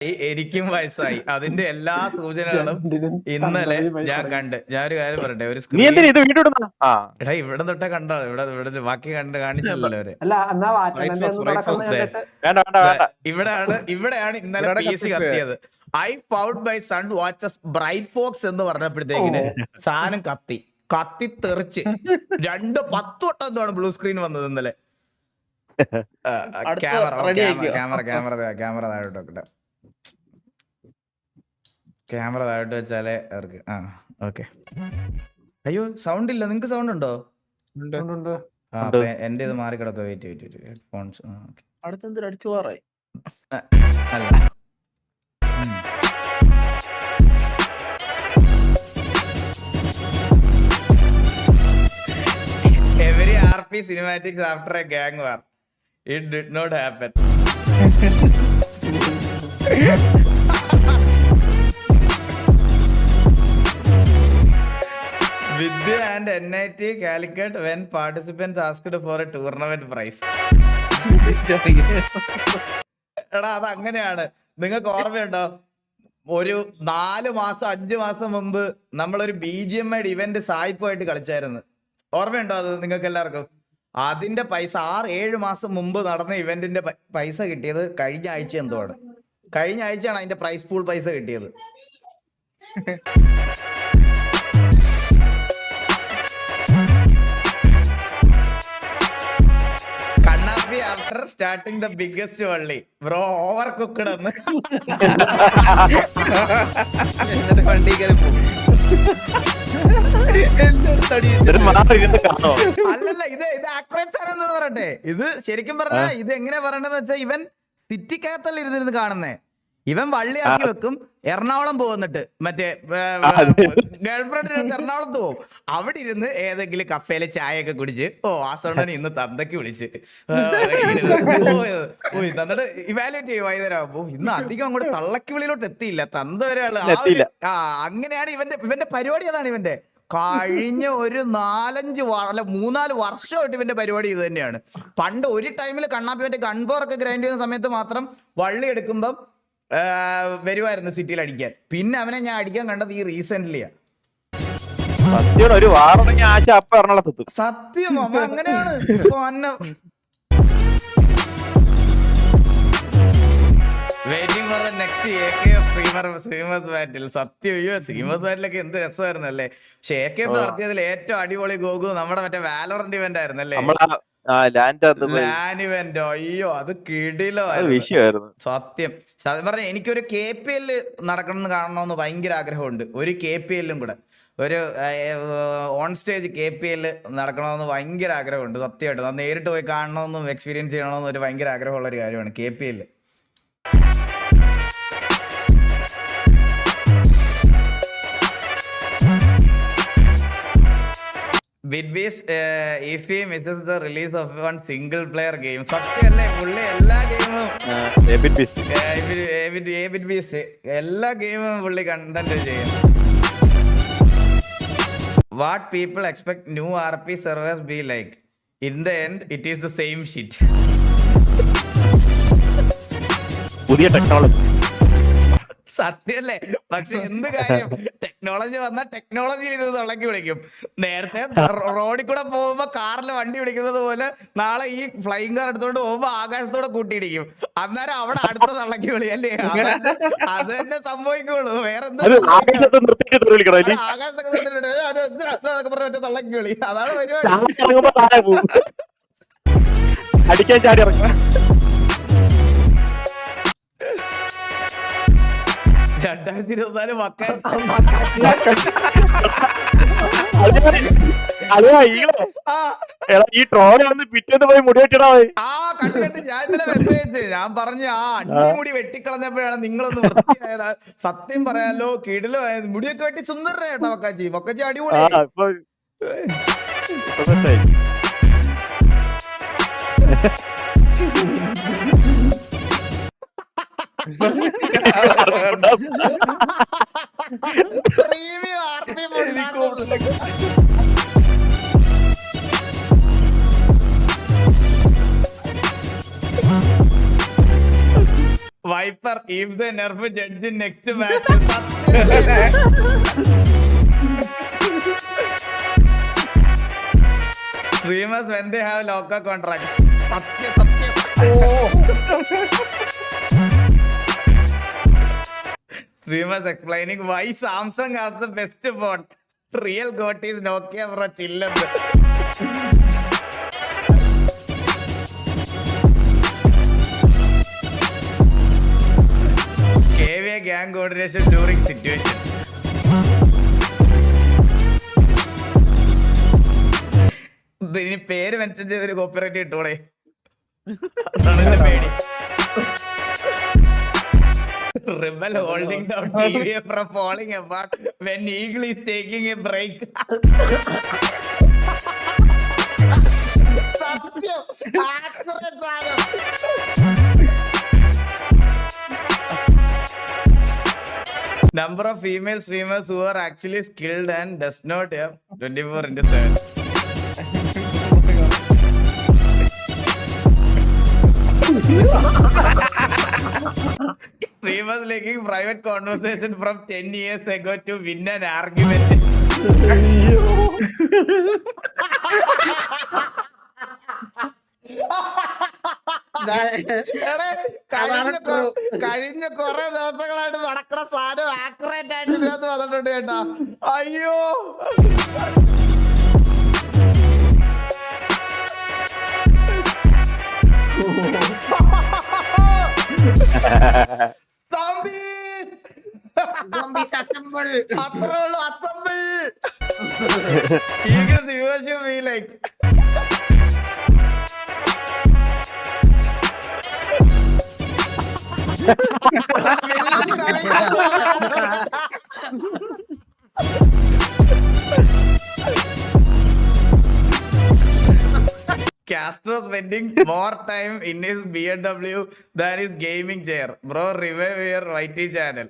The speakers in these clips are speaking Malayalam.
എനിക്കും വയസ്സായി. അതിന്റെ എല്ലാ സൂചനകളും ഇന്നലെ ഞാൻ കണ്ട്. ഞാൻ ഒരു കാര്യം പറയട്ടെ? ഒരു നീ എന്തിനാ ഇത് വീഡിയോ ഇടുന്ന? എടാ ഇവിടെ തൊട്ടേ കണ്ടോ ഇവിടെ ഇവിടെ ബാക്കി കണ്ട് കാണിച്ചില്ലല്ലോ അവർ. ഇവിടെയാണ് ഇവിടെയാണ് ഇന്നലെ P C കത്തിയത്. I found my son watches bright fox എന്ന് പറഞ്ഞപ്പോഴത്തേക്കിന് സാധനം കത്തി. കത്തി തെറിച്ച്. രണ്ട് പത്ത് വട്ടം എന്താണ് ബ്ലൂ സ്ക്രീൻ വന്നത് ഇന്നലെ? അടുത്ത ക്യാമറ ക്യാമറ ക്യാമറ ക്യാമറ താഴോട്ട് വെക്കട്ടെ. ക്യാമറ താഴോട്ട് വെച്ചാലേ അവർക്ക് ആ ഓക്കെ. അയ്യോ സൗണ്ട് ഇല്ല. നിങ്ങക്ക് സൗണ്ട് ഉണ്ടോ? ഉണ്ട്. ഉണ്ട് ഉണ്ട്. അപ്പൊ എന്റെ ഇത് മാറി കിടക്കോ വെയിറ്റ് വെയിറ്റ് ഹെഡ്ഫോൺസ് അടുത്ത അടുത്തെന്തൊരു അടിച്ചു പോറായി. അല്ല. Every R P cinematics after a gang war it did not happen. Vidya and NIT Calicut when participants asked for a tournament prize. എടാ അത് അങ്ങനെയാണ് നിങ്ങൾക്ക് ഓർമ്മയുണ്ടോ? ഒരു നാല് മാസം അഞ്ചു മാസം മുമ്പ് നമ്മളൊരു ബി ജി എം ഐയുടെ ഇവന്റ് സായിപ്പുമായിട്ട് കളിച്ചായിരുന്നു. ഓർമ്മയുണ്ടോ അത് നിങ്ങൾക്ക് എല്ലാവർക്കും? അതിന്റെ പൈസ ആറ് ഏഴ് മാസം മുമ്പ് നടന്ന ഇവന്റിന്റെ പൈസ കിട്ടിയത് കഴിഞ്ഞ ആഴ്ച എന്തോ ആണ്. കഴിഞ്ഞ ആഴ്ചയാണ് അതിന്റെ പ്രൈസ് പൂൾ പൈസ കിട്ടിയത്. സ്റ്റാർട്ടിങ് ദ ബിഗ്ഗസ്റ്റ് വള്ളി. ബ്രോ ഓവർ കുക്കഡ് എന്ന് എന്നിട്ട് വണ്ടി കയറി അല്ലല്ല ഇത് ഇത് ആക്രേറ്റ് ആണെന്ന് പറയട്ടെ. ഇത് ശരിക്കും പറഞ്ഞ ഇത് എങ്ങനെ പറയണെന്ന് വെച്ചാൽ ഇവൻ സിറ്റിക്കകത്തല്ല ഇരുന്നിരുന്ന് കാണുന്നേ. ഇവൻ വള്ളിയാക്കി വെക്കും. എറണാകുളം പോകുന്നിട്ട് മറ്റേ ഗേൾഫ്രണ്ട് അടുത്ത് എറണാകുളത്ത് പോകും അവിടെ ഇരുന്ന് ഏതെങ്കിലും കഫേയിൽ ചായ ഒക്കെ കുടിച്ച് ഓ ആ സൗണ്ടന് ഇന്ന് തന്തയ്ക്ക് വിളിച്ച്. തന്നിട്ട് ഓ, എന്നിട്ട് ഇവാലുവേറ്റ് ചെയ്യും വൈകുന്നേരം ഓ ഇന്ന് അധികം അങ്ങോട്ട് തള്ളക്ക് വിളിയിലോട്ട് എത്തിയില്ല. തന്ത ഒരാൾ. ആ അങ്ങനെയാണ് ഇവന്റെ ഇവന്റെ പരിപാടി അതാണ് ഇവന്റെ. കഴിഞ്ഞ ഒരു നാലഞ്ച് അല്ല മൂന്നാൽ വർഷമായിട്ട് ഇവന്റെ പരിപാടി ഇത് തന്നെയാണ്. പണ്ട് ഒരു ടൈമിൽ കണ്ണാപ്പി മറ്റേ ഗൺപോറൊക്കെ ഗ്രൈൻഡ് ചെയ്യുന്ന സമയത്ത് മാത്രം വള്ളി എടുക്കുമ്പം വരുമായിരുന്നു സിറ്റിയിൽ അടിക്കാൻ. പിന്നെ അവനെ ഞാൻ അടിക്കാൻ കണ്ടത് ഈ റീസെന്റ്ലിയാ സത്യം ഒരു വാറുണ്ടെങ്കിൽ ആശ അപ്പ എറണാകുളത്ത് സത്യം അവൻ അങ്ങനെയാണ്. Waiting for next A K F streamer streamers battle സത്യം അയ്യോ ശ്രീമസ് ബാറ്റിലൊക്കെ എന്ത് രസമായിരുന്നു അല്ലേ പക്ഷെ എ കെ എഫ് നടത്തിയതിൽ ഏറ്റവും അടിപൊളി ഗോകു നമ്മുടെ മറ്റേ വാലോറന്റ് ഇവന്റ് ആയിരുന്നു അല്ലേ ഇവന്റ്? അയ്യോ അത് കിടിലോ വിഷയമായിരുന്നു. സത്യം. സത്യം പറഞ്ഞ എനിക്കൊരു കെ പി എൽ നടക്കണം എന്ന് കാണണമെന്ന് ഭയങ്കര ആഗ്രഹമുണ്ട്. ഒരു കെ പി എല്ലും കൂടെ. ഒരു on stage K P L നടക്കണമെന്ന് ഭയങ്കര ആഗ്രഹമുണ്ട്. സത്യമായിട്ട്. നേരിട്ട് പോയി കാണണമെന്നും എക്സ്പീരിയൻസ് ചെയ്യണമെന്നും ഒരു ഭയങ്കര ആഗ്രഹമുള്ള ഒരു കാര്യമാണ് K P L ബിറ്റ്ബീസ് if he misses the release of one single player game സത്യമല്ലേ പുള്ളി എല്ലാ ഗെയിമും എല്ലാ ഗെയിമും പുള്ളി കണ്ടന്റ് ചെയ്യുന്നു. What people expect new R P servers be like in the end it is the same shit പുതിയ ടെക്നോളജി സത്യല്ലേ? പക്ഷെ എന്ത് കാര്യം? ടെക്നോളജി വന്നാൽ ടെക്നോളജിയിൽ ഇത് തുളക്കി വിളിക്കും. നേരത്തെ റോഡിൽ കൂടെ പോകുമ്പോ കാറിൽ വണ്ടി വിളിക്കുന്നത് പോലെ നാളെ ഈ ഫ്ലൈങ് കാർ എടുത്തോണ്ട് പോകുമ്പോ ആകാശത്തോടെ കൂട്ടിയിടിക്കും. അന്നേരം അവിടെ അടുത്ത തള്ളക്കി വിളി അല്ലേ? അത് തന്നെ സംഭവിക്കുള്ളൂ. വേറെ? ആകാശത്ത് നിർത്തിയിട്ട് ആകാശത്തൊക്കെ തള്ളക്കി വിളി. അതാണ് പരിപാടി. അടിക്കാൻ ചാടി ഇറങ്ങും. രണ്ടായിരത്തി ഇരുപത്തിനാല് ഈ ട്രോളി വന്ന് പിറ്റേന്ന് പോയി മുടി വെട്ടിടാ ആ കണ്ടു കണ്ടു. ഞാൻ ഇന്നലെ മെസ്സേജ് ഞാൻ പറഞ്ഞു ആ അടിമുടി വെട്ടിക്കളഞ്ഞപ്പോഴാണ് നിങ്ങളൊന്ന് വൃത്തിയായത്. സത്യം പറയാലോ കിടിലോ ആയത്. മുടിയൊക്കെ വെട്ടി സുന്ദരേട്ടാ വക്കാച്ചി വക്കാച്ചി അടിപൊളി. Viper the nerf judge in next match. Streamers when they have local contract. സത്യം, സത്യം. Streamers explaining why Samsung has the best phone. Real goat is Nokia bro chill. KVA gang coordination during situation. ഇതിനി പേര് മെൻഷൻ ചെയ്ത് ഒരു കോപ്പിറൈറ്റ് കിട്ടൂടെ അതാണ് പേടി Rebel holding down TVA from falling apart when Eagle is taking a break. സത്യം accurate സാധനം. Number of female streamers who are actually skilled and does not have 24 into 7. Streamers lake private conversation from ten years ago to win an argument കഴിഞ്ഞ കൊറേ ദിവസങ്ങളായിട്ട് നടക്കുന്ന സാധനം ആക്യുറേറ്റ് ആയിട്ട് ഇതിനകത്ത് വന്നിട്ടുണ്ട് കേട്ടോ. അയ്യോ. ha ha ha Zombies assemble. അത്രേ ഉള്ളൂ assemble eagles viewership be like Castro spending more time in his BMW than his gaming chair. Bro, revive your YT channel.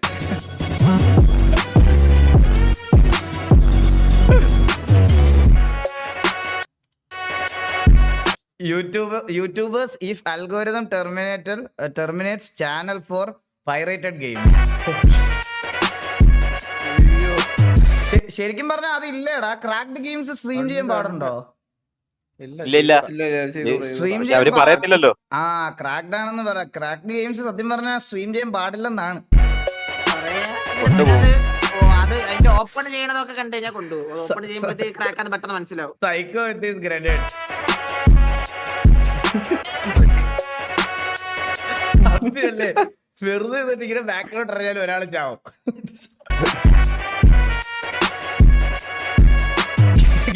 YouTube YouTubers if algorithm terminator terminates channel for pirated pirated games. ശ- ശരിക്കും പറഞ്ഞാൽ അതില്ലേടാ. ക്രാക്ഡ് ഗെയിംസ് സ്ട്രീം ചെയ്യാൻ പാടുണ്ടോ. സ്ട്രീം പറയത്തില്ലല്ലോ. ആ ക്രാക്ഡ് ആണെന്ന് പറ. ക്രാക്ഡ് ഗെയിംസ് സത്യം പറഞ്ഞാൽ സ്ട്രീം ചെയ്യാൻ പാടില്ലെന്നാണ്. അത് അതിന്റെ ഓപ്പൺ ചെയ്യണതൊക്കെ കണ്ടു കഴിഞ്ഞാൽ കൊണ്ടു ഓപ്പൺ ചെയ്യുമ്പോഴത്തേക്ക് ക്രാക്ക് അത് പെട്ടെന്ന് മനസ്സിലാവും. സൈക്കോ ഗ്രനേഡ്സ് സത്യമല്ലേ വെറുതെ എന്നിട്ട് ഇങ്ങനെ ബാക്കിലോട്ട് ഇറങ്ങിയാൽ ഒരാൾ ചാവും.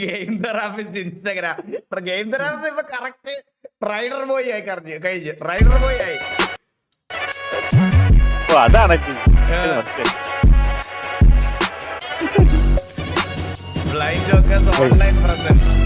Game therapist Instagram. Game therapist ഇപ്പൊ കറക്റ്റ് റൈഡർ ബോയ് ആയി കറിഞ്ഞു കഴിഞ്ഞു. റൈഡർ ബോയ് ആയി. അതാണ് ബ്ലൈൻഡ് ഓൺലൈൻ പ്രസൻസ്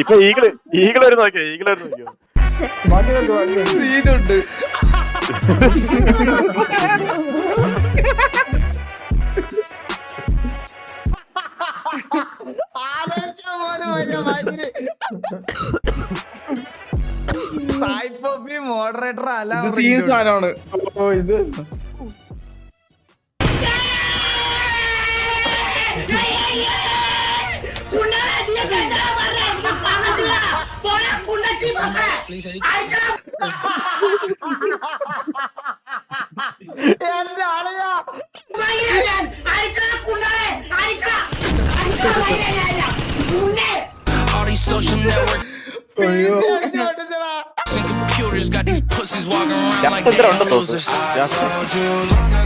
ഇപ്പൊ ഈഗിൾ ഈഗിൾ ഒരു നോക്കിയോ ഈഗിൾ ഒരു നോക്കിയോ. സായിപ്പോപ്പി മോഡറേറ്റർ അല്ല ഇത് സീൻ സാധനമാണ്. എന്റെ ആളിയാ All these social and computers got these pussies walking around like Chandran losers. I told you long ago